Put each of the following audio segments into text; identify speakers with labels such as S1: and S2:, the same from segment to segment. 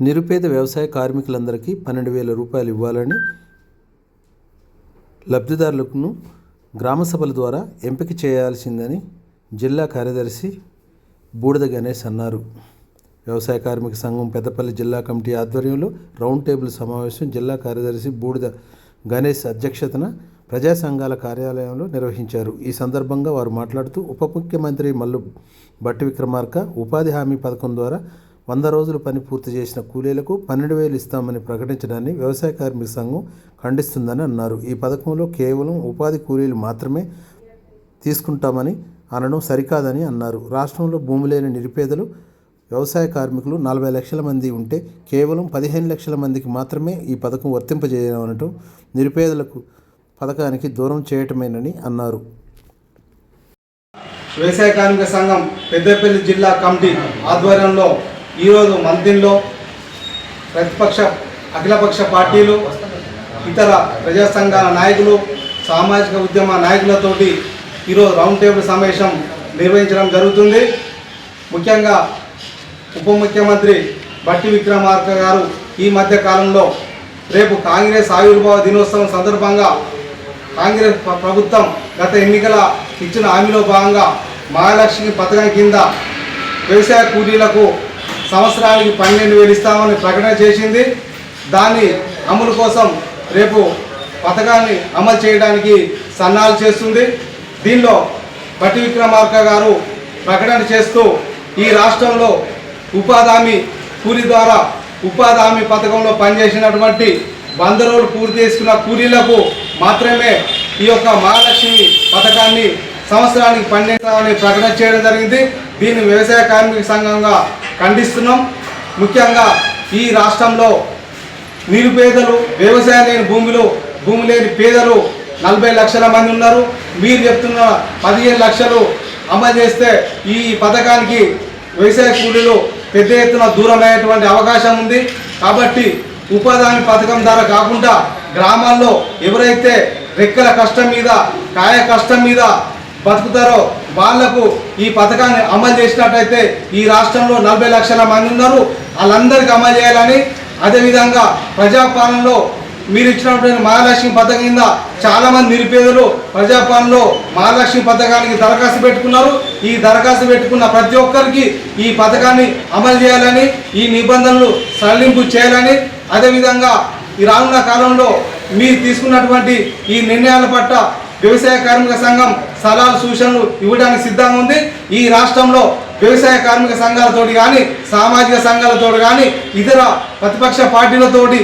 S1: నిరుపేద వ్యవసాయ కార్మికులందరికీ పన్నెండు వేల రూపాయలు ఇవ్వాలని లబ్ధిదారులను గ్రామసభల ద్వారా ఎంపిక చేయాల్సిందని జిల్లా కార్యదర్శి బూడిద గణేష్ అన్నారు. వ్యవసాయ కార్మిక సంఘం పెద్దపల్లి జిల్లా కమిటీ ఆధ్వర్యంలో రౌండ్ టేబుల్ సమావేశం జిల్లా కార్యదర్శి బూడిద గణేష్ అధ్యక్షతన ప్రజా సంఘాల కార్యాలయంలో నిర్వహించారు. ఈ సందర్భంగా వారు మాట్లాడుతూ ఉప ముఖ్యమంత్రి మల్లు బట్టి విక్రమార్క ఉపాధి హామీ పథకం ద్వారా వంద రోజులు పని పూర్తి చేసిన కూలీలకు పన్నెండు వేలు ఇస్తామని ప్రకటించడాన్ని వ్యవసాయ కార్మిక సంఘం ఖండిస్తుందని అన్నారు. ఈ పథకంలో కేవలం ఉపాధి కూలీలు మాత్రమే తీసుకుంటామని అనడం సరికాదని అన్నారు. రాష్ట్రంలో భూమి లేని నిరుపేదలు వ్యవసాయ కార్మికులు నలభై లక్షల మంది ఉంటే కేవలం పదిహేను లక్షల మందికి మాత్రమే ఈ పథకం వర్తింపజేయనటం నిరుపేదలకు పథకానికి దూరం చేయటమేనని అన్నారు.
S2: వ్యవసాయ కార్మిక సంఘం పెద్దపల్లి జిల్లా కమిటీ ఆధ్వర్యంలో ఈరోజు మంత్రిలో ప్రతిపక్ష అఖిలపక్ష పార్టీలు ఇతర ప్రజా సంఘాల నాయకులు సామాజిక ఉద్యమ నాయకులతోటి ఈరోజు రౌండ్ టేబుల్ సమావేశం నిర్వహించడం జరుగుతుంది. ముఖ్యంగా ఉప ముఖ్యమంత్రి బట్టి విక్రమార్క గారు ఈ మధ్య కాలంలో రేపు కాంగ్రెస్ ఆవిర్భావ దినోత్సవం సందర్భంగా కాంగ్రెస్ ప్రభుత్వం గత ఎన్నికల ఇచ్చిన హామీలో భాగంగా మహాలక్ష్మి పథకం కింద వ్యవసాయ కూలీలకు సంవత్సరానికి పన్నెండు వేలు ఇస్తామని ప్రకటన చేసింది. దాన్ని అమలు కోసం రేపు పథకాన్ని అమలు చేయడానికి సన్నాహాలు చేస్తుంది. దీనిలో బట్టి విక్రమార్క గారు ప్రకటన చేస్తూ ఈ రాష్ట్రంలో ఉపాధి హామీ కూలీ ద్వారా ఉపాధి హామీ పథకంలో పనిచేసినటువంటి వంద రోజులు పూర్తి చేసుకున్న కూలీలకు మాత్రమే ఈ యొక్క మహాలక్ష్మి పథకాన్ని సంవత్సరానికి పన్నెండు ప్రకటన చేయడం జరిగింది. దీన్ని వ్యవసాయ కార్మిక సంఘంగా ఖండిస్తున్నాం. ముఖ్యంగా ఈ రాష్ట్రంలో నిరుపేదలు వ్యవసాయం లేని భూమిలో భూమి లేని పేదలు నలభై లక్షల మంది ఉన్నారు. మీరు చెప్తున్న పదిహేను లక్షలు అమలు చేస్తే ఈ పథకానికి వ్యవసాయ కూలీలు పెద్ద ఎత్తున దూరమయ్యేటువంటి అవకాశం ఉంది. కాబట్టి ఉపాధి పథకం ద్వారా కాకుండా గ్రామాల్లో ఎవరైతే రెక్కల కష్టం మీద కాయ కష్టం మీద బతుకుతారో వాళ్ళకు ఈ పథకాన్ని అమలు చేసినట్టయితే ఈ రాష్ట్రంలో నలభై లక్షల మంది ఉన్నారు. వాళ్ళందరికీ అమలు చేయాలని అదేవిధంగా ప్రజాపాలనలో మీరు ఇచ్చినటువంటి మహాలక్ష్మి పథకం కింద చాలామంది నిరుపేదలు ప్రజాపాలనలో మహాలక్ష్మి పథకానికి దరఖాస్తు పెట్టుకున్నారు. ఈ దరఖాస్తు పెట్టుకున్న ప్రతి ఒక్కరికి ఈ పథకాన్ని అమలు చేయాలని ఈ నిబంధనలు సడలింపు చేయాలని అదేవిధంగా ఈ రానున్న కాలంలో మీరు తీసుకున్నటువంటి ఈ నిర్ణయాల పట్ల వ్యవసాయ కార్మిక సంఘం సలహాలు సూచనలు ఇవ్వడానికి సిద్ధంగా ఉంది. ఈ రాష్ట్రంలో వ్యవసాయ కార్మిక సంఘాలతోటి కానీ సామాజిక సంఘాలతోటి కానీ ఇతర ప్రతిపక్ష పార్టీలతోటి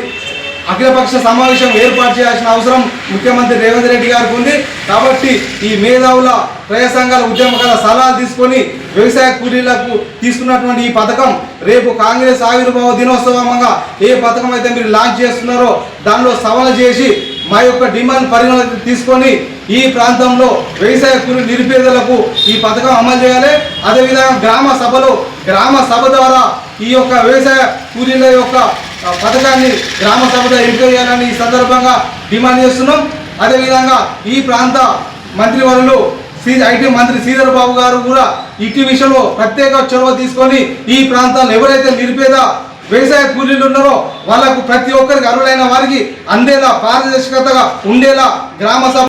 S2: అఖిలపక్ష సమావేశం ఏర్పాటు చేయాల్సిన అవసరం ముఖ్యమంత్రి రేవంత్ రెడ్డి గారికి ఉంది. కాబట్టి ఈ మేధావుల ప్రజా సంఘాల ఉద్యమకాల సలహాలు తీసుకొని వ్యవసాయ కూలీలకు తీసుకున్నటువంటి ఈ పథకం రేపు కాంగ్రెస్ ఆవిర్భావ దినోత్సవంగా ఏ పథకం అయితే మీరు లాంచ్ చేస్తున్నారో దానిలో సవాలు చేసి మా యొక్క డిమాండ్ పరిగణలోకి తీసుకొని ఈ ప్రాంతంలో వ్యవసాయ కూలీ నిరుపేదలకు ఈ పథకం అమలు చేయాలి. అదేవిధంగా గ్రామ సభలో గ్రామ సభ ద్వారా ఈ యొక్క వ్యవసాయ కూలీల యొక్క పథకాన్ని గ్రామ సభలో ఎంపిక చేయాలని ఈ సందర్భంగా డిమాండ్ చేస్తున్నాం. అదేవిధంగా ఈ ప్రాంత మంత్రివర్యులు శ్రీ ఐటీ మంత్రి శ్రీధర్ బాబు గారు కూడా ఇటు విషయంలో ప్రత్యేక చొరవ తీసుకొని ఈ ప్రాంతాల్లో ఎవరైతే నిరుపేద వ్యవసాయ కూలీలు ఉన్నారో వాళ్ళకు ప్రతి ఒక్కరికి అర్హులైన వారికి అందేలా పారదర్శకతగా ఉండేలా గ్రామ సభ